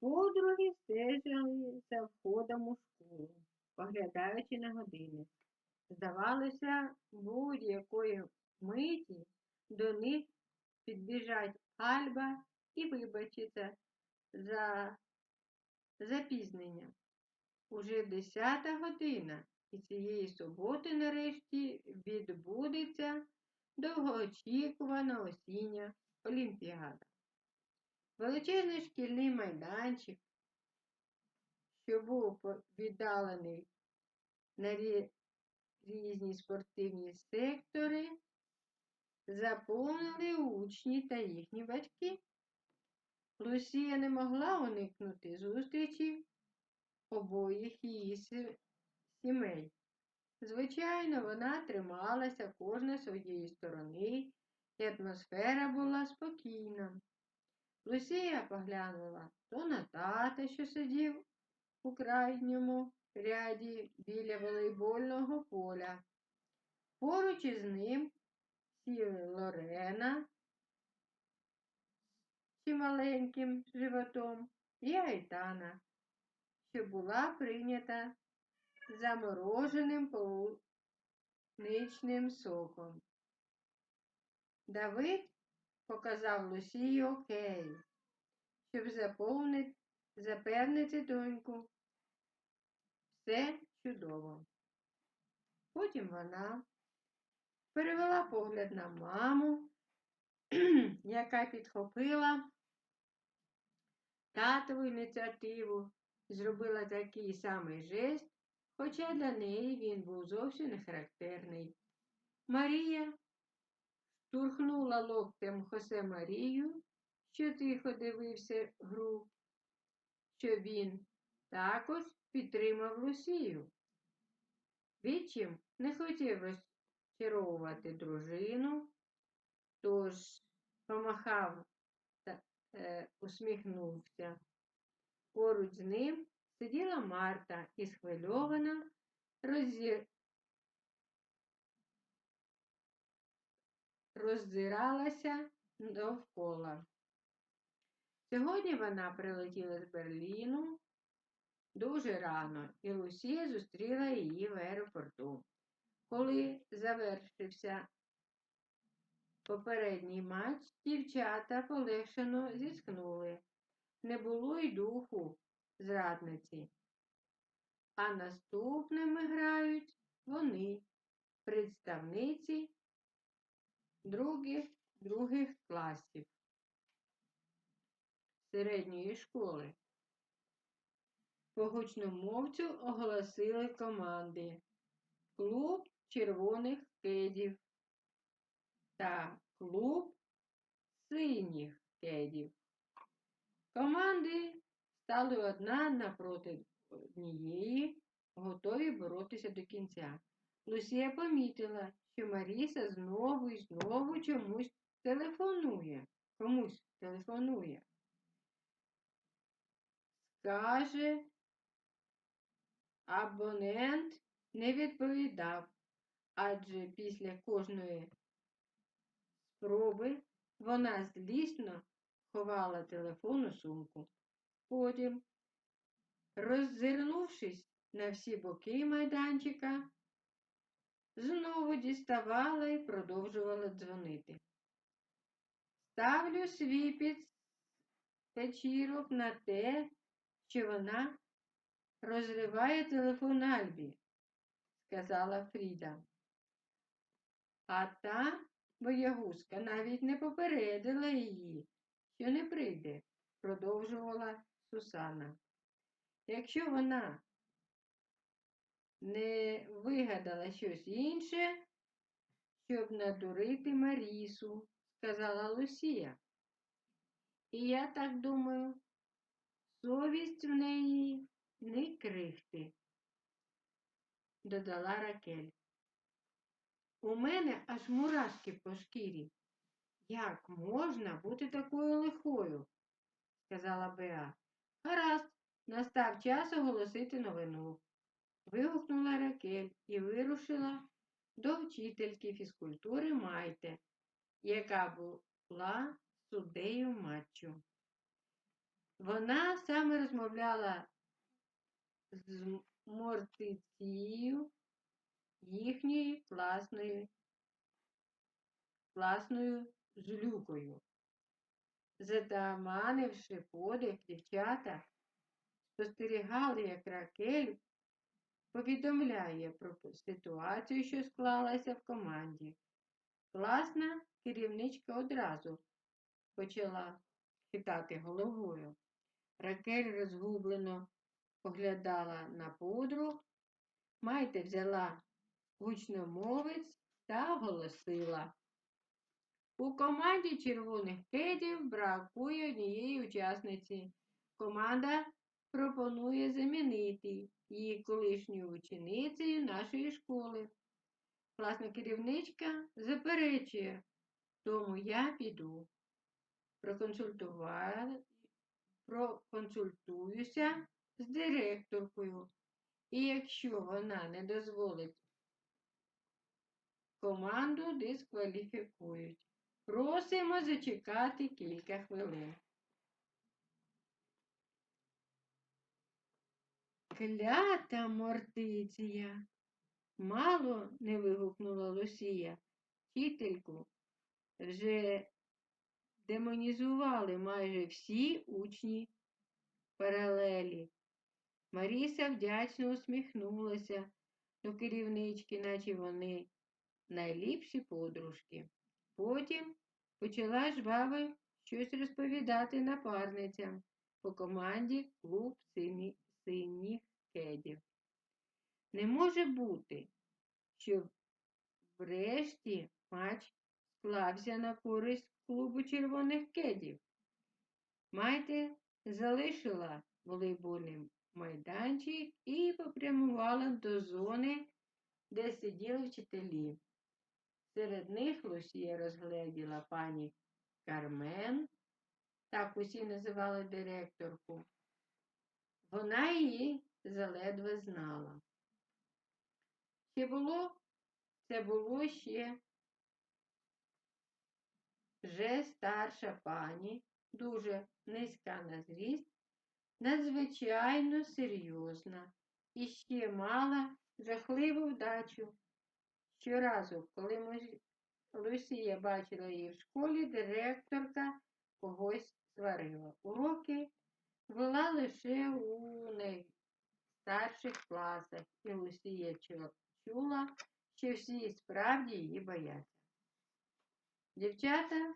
Подруги стежили за входом у школу, поглядаючи на години. Здавалося, будь-якої миті до них підбіжать Альба і вибачиться за запізнення. Уже десята година, і цієї суботи нарешті відбудеться довгоочікувана осіння олімпіада. Величезний шкільний майданчик, що був віддалений на різні спортивні сектори, заповнили учні та їхні батьки. Лусія не могла уникнути зустрічі обоїх її сімей. Звичайно, вона трималася кожна своєї сторони, і атмосфера була спокійна. Лусія поглянула то на тата, що сидів у крайньому ряді біля волейбольного поля. Поруч із ним сіли Лорена з чималеньким животом і Айтана, що була прийнята замороженим полуничним соком. Давид показав Лусії окей, щоб заповнити, запевнити доньку. Все чудово. Потім вона перевела погляд на маму, яка підхопила татову ініціативу і зробила такий самий жест, хоча для неї він був зовсім не характерний. Марія штурхнула локтем Хосе Марію, що тихо дивився гру, що він також підтримав Лусію. Відчим не хотів розчаровувати дружину, тож помахав та е, усміхнувся. Поруч з ним сиділа Марта і схвильована роззі... роззиралася довкола. Сьогодні вона прилетіла з Берліну дуже рано, і Лусія зустріла її в аеропорту. Коли завершився попередній матч, дівчата полегшено зіскнули. Не було й духу зрадниці. А наступними грають вони, представниці других, других класів середньої школи. По гучномовцю оголосили команди Клуб червоних кедів та клуб синіх кедів. Команди стали одна напроти однієї, готові боротися до кінця. Лусія помітила, що Маріса знову і знову чомусь телефонує. Комусь телефонує. Скаже, абонент не відповідав, адже після кожної спроби вона злісно ховала телефон у сумку. Потім, роззирнувшись на всі боки майданчика, знову діставала і продовжувала дзвонити. Ставлю свій під печірок на те, що вона розриває телефон Альбі, сказала Фріда. А та боягузка навіть не попередила її, що не прийде, продовжувала Сусана. Якщо вона не вигадала щось інше, щоб надурити Марісу, сказала Лусія. І я так думаю, совість в неї не крихти, додала Ракель. У мене аж мурашки по шкірі. Як можна бути такою лихою? сказала Беа. Гаразд, настав час оголосити новину. Вигукнула Ракель і вирушила до вчительки фізкультури Майте, яка була суддею матчу. Вона саме розмовляла з Мортицією, їхньою класною, класною злюкою. Затаманивши подих, дівчата спостерігали, як Ракель повідомляє про ситуацію, що склалася в команді. Класна керівничка одразу почала хитати головою. Ракель розгублено поглядала на подруг, майте взяла гучномовець та оголосила. У команді червоних кедів бракує однієї учасниці. Команда пропонує замінити її колишньою ученицею нашої школи. Класна керівничка заперечує, тому я піду. Проконсультуюся з директоркою. І якщо вона не дозволить команду дискваліфікують. Просимо зачекати кілька хвилин. Клята мортиція. Мало не вигукнула Лусія. Вчительку вже демонізували майже всі учні паралелі. Маріса вдячно усміхнулася до керівнички, наче вони найліпші подружки. Потім почала жваво щось розповідати напарницям по команді клуб синіх кедів. Не може бути, що врешті матч склався на користь клубу червоних кедів. Майте залишила волейбольний майданчик і попрямувала до зони, де сиділи вчителі. Серед них Лусія розгледіла пані Кармен, так усі називали директорку. Вона її заледве знала. Ще було, це було ще вже старша пані, дуже низька на зріст, надзвичайно серйозна і ще мала жахливу вдачу. Щоразу, коли Лусія бачила її в школі, директорка когось сварила. Уроки була лише у найстарших класах, і Лусія чула, що всі справді її бояться. Дівчата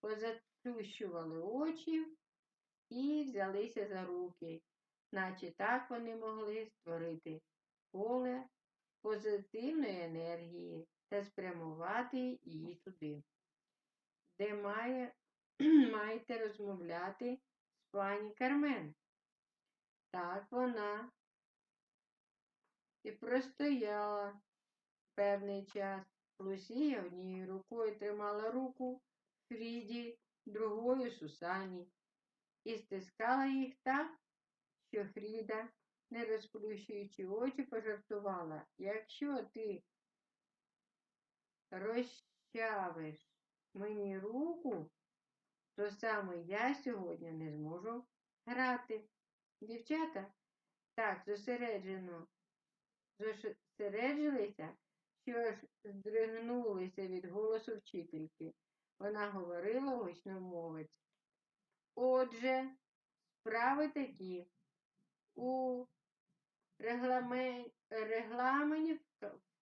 позаплющували очі і взялися за руки, наче так вони могли створити поле позитивної енергії та спрямувати її туди, де має, маєте розмовляти пані Кармен. Так вона і простояла певний час. Лусія однією рукою тримала руку Фріді, другою Сусані і стискала їх так, що Фріда не розплющуючи очі, пожартувала. Якщо ти розчавиш мені руку, то саме я сьогодні не зможу грати. Дівчата так зосереджено зосереджилися, що здригнулися від голосу вчительки. Вона говорила гучномовець. Отже, справи такі. У регламенті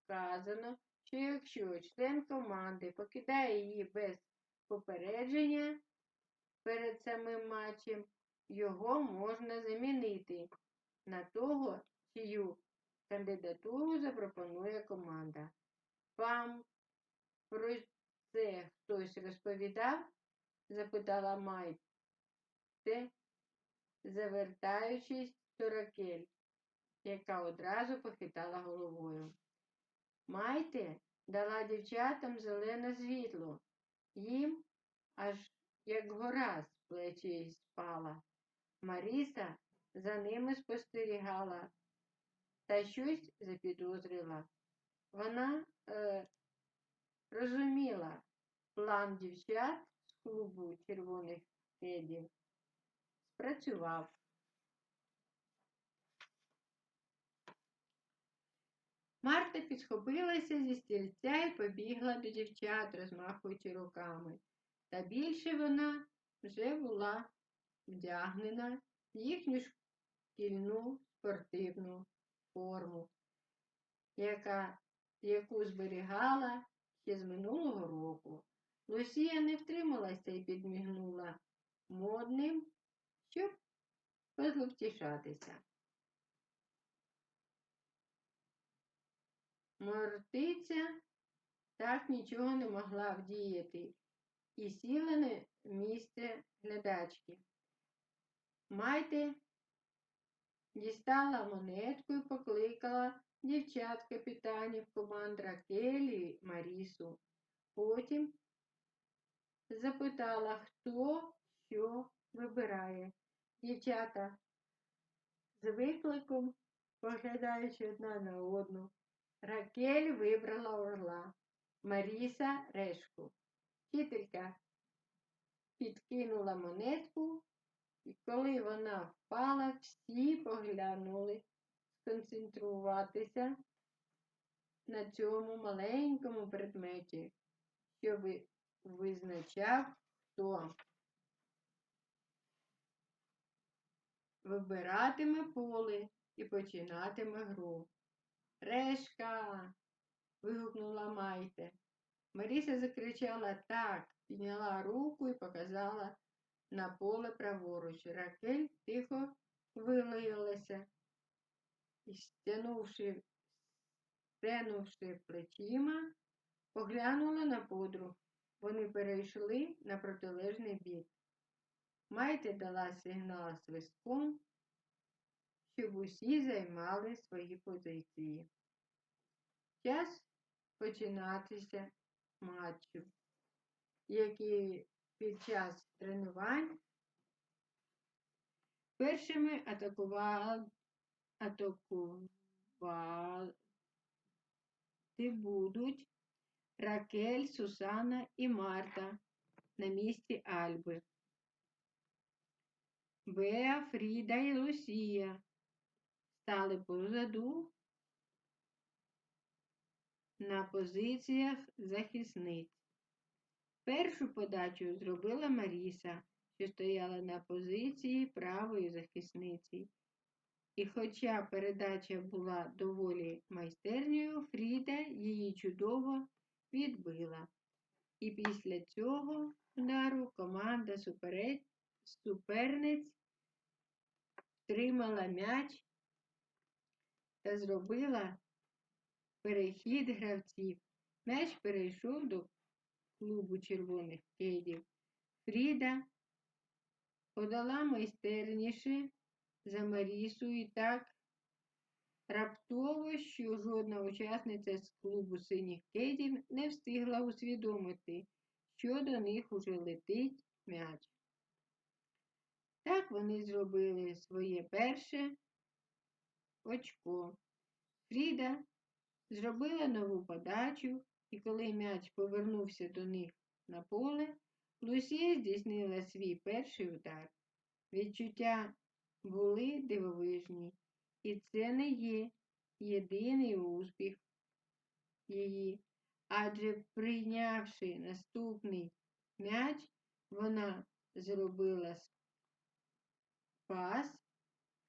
вказано, що якщо член команди покидає її без попередження перед самим матчем, його можна замінити на того, чию кандидатуру запропонує команда. Вам про це хтось розповідав? запитала Майте, завертаючись до Ракель яка одразу похитала головою. Майте дала дівчатам зелене світло, їм аж як гора з плечі спала. Маріса за ними спостерігала та щось запідозрила. Вона е, розуміла план дівчат з клубу червоних кедів спрацював. Марта підхопилася зі стільця і побігла до дівчат, розмахуючи руками. Та більше вона вже була вдягнена в їхню шкільну спортивну форму, яка, яку зберігала ще з минулого року. Лусія не втрималася і підмігнула модним, щоб позловтішатися. Мортиця так нічого не могла вдіяти і сіла на місце глядачки. Майте дістала монетку і покликала дівчат капітанів команд Ракелі Марісу. Потім запитала, хто що вибирає. Дівчата з викликом, поглядаючи одна на одну. Ракель вибрала орла, Маріса решку. Вчителька підкинула монетку, і коли вона впала, всі поглянули сконцентруватися на цьому маленькому предметі, що визначав, хто вибиратиме поле і починатиме гру. Решка. вигукнула Майте. Маріса закричала так, підняла руку і показала на поле праворуч. Ракель тихо вилаялася і, стянувши, стенувши плечима, поглянула на подруг. Вони перейшли на протилежний бік. Майте дала сигнал свистком, щоб усі займали свої позиції. Час починатися матчу, які під час тренувань першими атакували, атакувати будуть Ракель, Сусана і Марта на місці Альби. Беа, Фріда і Лусія стали позаду на позиціях захисниць. Першу подачу зробила Маріса, що стояла на позиції правої захисниці. І хоча передача була доволі майстерньою, Фріда її чудово відбила. І після цього удару команда суперниць втримала м'яч та зробила перехід гравців. М'яч перейшов до клубу червоних кедів. Фріда подала майстерніше за Марісу і так раптово, що жодна учасниця з клубу синіх кедів не встигла усвідомити, що до них уже летить м'яч. Так вони зробили своє перше очко. Фріда зробила нову подачу, і коли м'яч повернувся до них на поле, Лусія здійснила свій перший удар. Відчуття були дивовижні, і це не є єдиний успіх її, адже прийнявши наступний м'яч, вона зробила пас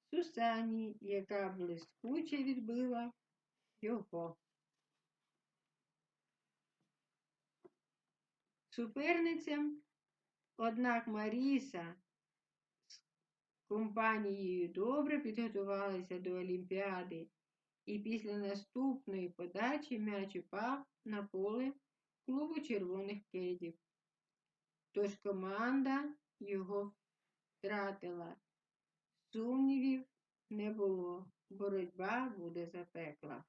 Сусані, яка блискуче відбила його. Суперницям, однак Маріса з компанією добре підготувалися до Олімпіади, і після наступної подачі м'яч упав на поле клубу червоних кедів. Тож команда його втратила. Сумнівів не було. Боротьба буде запекла.